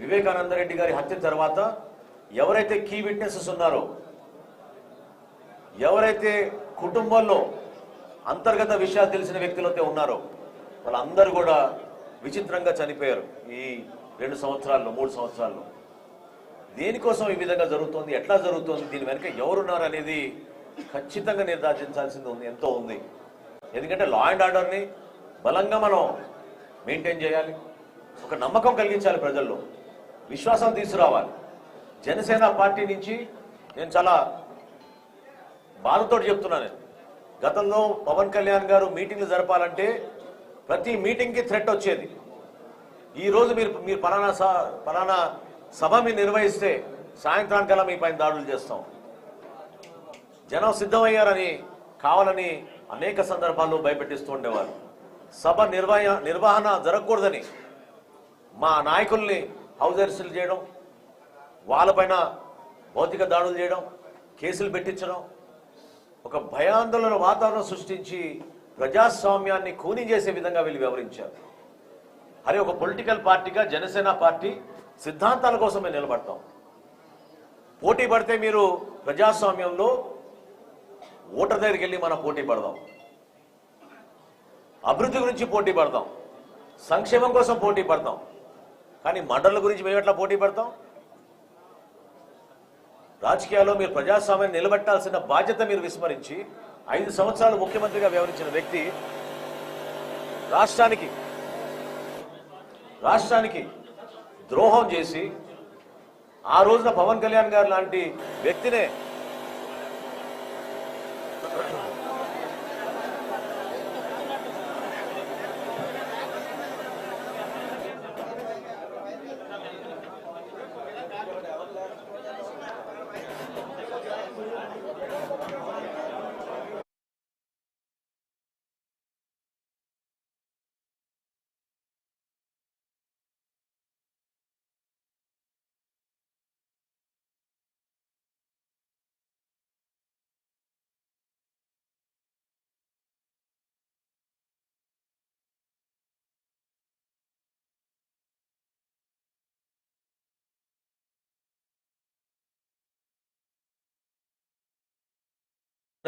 వివేకానంద రెడ్డి గారి హత్య తర్వాత ఎవరైతే కీ విట్నెసెస్ ఉన్నారో ఎవరైతే కుటుంబంలో అంతర్గత విషయాలు తెలిసిన వ్యక్తులైతే ఉన్నారో వాళ్ళందరూ కూడా విచిత్రంగా చనిపోయారు ఈ రెండు సంవత్సరాల్లో మూడు సంవత్సరాల్లో. దేనికోసం ఈ విధంగా జరుగుతోంది ఎట్లా జరుగుతోంది దీని వెనుక ఎవరున్నారు అనేది ఖచ్చితంగా నిర్ధారించాల్సింది ఉంది ఎంతో ఉంది. ఎందుకంటే లా అండ్ ఆర్డర్ని బలంగా మనం మెయింటైన్ చేయాలి. ఒక నమ్మకం కలిగించాలి ప్రజల్లో. విశ్వాసం తీసుకురావాలి. జనసేన పార్టీ నుంచి నేను చాలా బాధతో చెప్తున్నాను గతంలో పవన్ కళ్యాణ్ గారు మీటింగ్లు జరపాలంటే ప్రతి మీటింగ్కి థ్రెట్ వచ్చేది. ఈరోజు మీరు మీరు పలానా స- పలానా సభ మీరు నిర్వహిస్తే సాయంత్రానికల్లా మీ పైన దాడులు చేస్తాం. జనం సిద్ధమయ్యారని కావాలని అనేక సందర్భాల్లో భయపెట్టిస్తూ ఉండేవారు. సభ నిర్వహణ నిర్వహణ జరగకూడదని మా నాయకుల్ని హౌస్ అరెస్టులు చేయడం వాళ్ళపైన భౌతిక దాడులు చేయడం కేసులు పెట్టించడం ఒక భయాందోళన వాతావరణం సృష్టించి ప్రజాస్వామ్యాన్ని కూని చేసే విధంగా వీళ్ళు వివరించారు అరే ఒక పొలిటికల్ పార్టీగా జనసేన పార్టీ సిద్ధాంతాల కోసం మేము నిలబడతాం. పోటీ పడితే మీరు ప్రజాస్వామ్యంలో ఓటర్ దగ్గరికి వెళ్ళి మనం పోటీ పడదాం. అభివృద్ధి గురించి పోటీ పడదాం. సంక్షేమం కోసం పోటీ పడతాం కానీ మండల గురించి మేము ఎట్లా పోటీ పడతాం? రాజకీయాల్లో మీరు ప్రజాస్వామ్యాన్ని నిలబెట్టాల్సిన బాధ్యత మీరు విస్మరించి ఐదు సంవత్సరాలు ముఖ్యమంత్రిగా వ్యవహరించిన వ్యక్తి రాష్ట్రానికి రాష్ట్రానికి ద్రోహం చేసి ఆ రోజున పవన్ కళ్యాణ్ గారు లాంటి వ్యక్తినే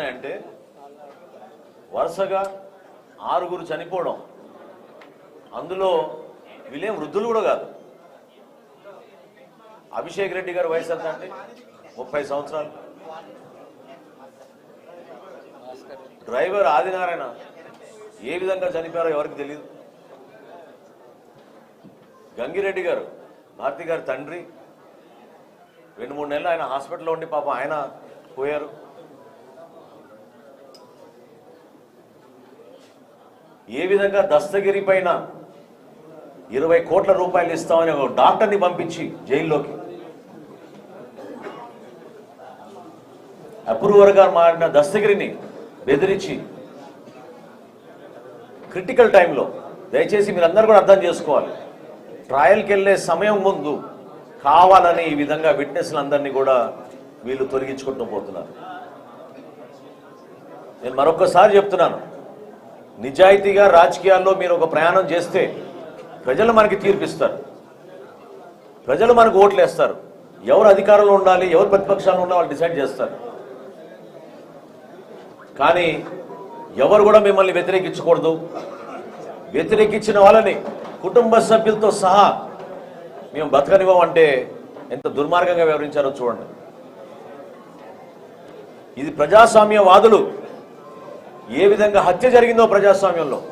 అంటే వరుసగా ఆరుగురు చనిపోవడం. అందులో వీళ్ళేం వృద్ధులు కూడా కాదు. అభిషేక్ రెడ్డి గారు వయసు ఎంత అండి? ముప్పై సంవత్సరాలు. డ్రైవర్ ఆదినారాయణ ఏ విధంగా చనిపోయారో ఎవరికి తెలియదు గంగిరెడ్డి గారు భారతి గారి తండ్రి. రెండు మూడు నెలలు ఆయన హాస్పిటల్లో ఉండి పాపం ఆయన పోయారు. ఏ విధంగా దస్తగిరి పైన ఇరవై కోట్ల రూపాయలు ఇస్తామని ఒక డాక్టర్ని పంపించి జైల్లోకి. అప్రూవర్గా మారిన దస్తగిరిని బెదిరించి క్రిటికల్ టైంలో దయచేసి మీరందరూ కూడా అర్థం చేసుకోవాలి. ట్రయల్కి వెళ్ళే సమయం ముందు కావాలని ఈ విధంగా విట్నెస్లందరినీ కూడా వీళ్ళు తొలగించుకుంటూ పోతున్నారు. నేను మరొకసారి చెప్తున్నాను. నిజాయితీగా రాజకీయాల్లో మీరు ఒక ప్రయాణం చేస్తే ప్రజలు మనకి తీర్పిస్తారు. ప్రజలు మనకు ఓట్లు వేస్తారు ఎవరు అధికారంలో ఉండాలి ఎవరు ప్రతిపక్షాలు ఉండాలి వాళ్ళు డిసైడ్ చేస్తారు. కానీ ఎవరు కూడా మిమ్మల్ని వ్యతిరేకించకూడదు. వ్యతిరేకించిన వాళ్ళని కుటుంబ సభ్యులతో సహా మేము బతకనివ్వమంటే ఎంత దుర్మార్గంగా వివరించారో చూడండి. ఇది ప్రజాస్వామ్యవాదులు ఏ విధంగా హత్య జరిగిందో ప్రజాస్వామ్యంలో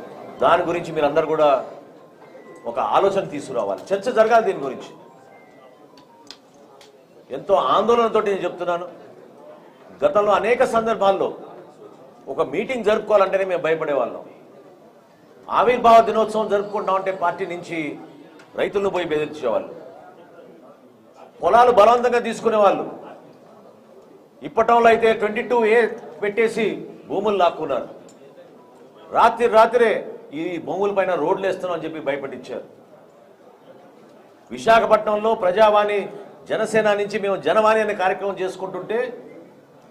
దాని గురించి మీరందరూ కూడా ఒక ఆలోచన తీసుకురావాలి. చర్చ జరగాలి దీని గురించి. ఎంతో ఆందోళనతో నేను చెప్తున్నాను. గతంలో అనేక సందర్భాల్లో ఒక మీటింగ్ జరుపుకోవాలంటేనే మేము భయపడేవాళ్ళం. ఆవిర్భావ దినోత్సవం జరుపుకుంటామంటే పార్టీ నుంచి రైతులను పోయి బెదిరించేవాళ్ళు. పొలాలు బలవంతంగా తీసుకునేవాళ్ళు. ఇప్పటంలో అయితే ట్వంటీ టూ ఏ పెట్టేసి భూములు లాక్కున్నారు. రాత్రి రాత్రే ఈ భూముల పైన రోడ్లు వేస్తున్నాం అని చెప్పి భయపడించారు విశాఖపట్నంలో ప్రజావాణి జనసేన నుంచి మేము జనవాణి అనే కార్యక్రమం చేసుకుంటుంటే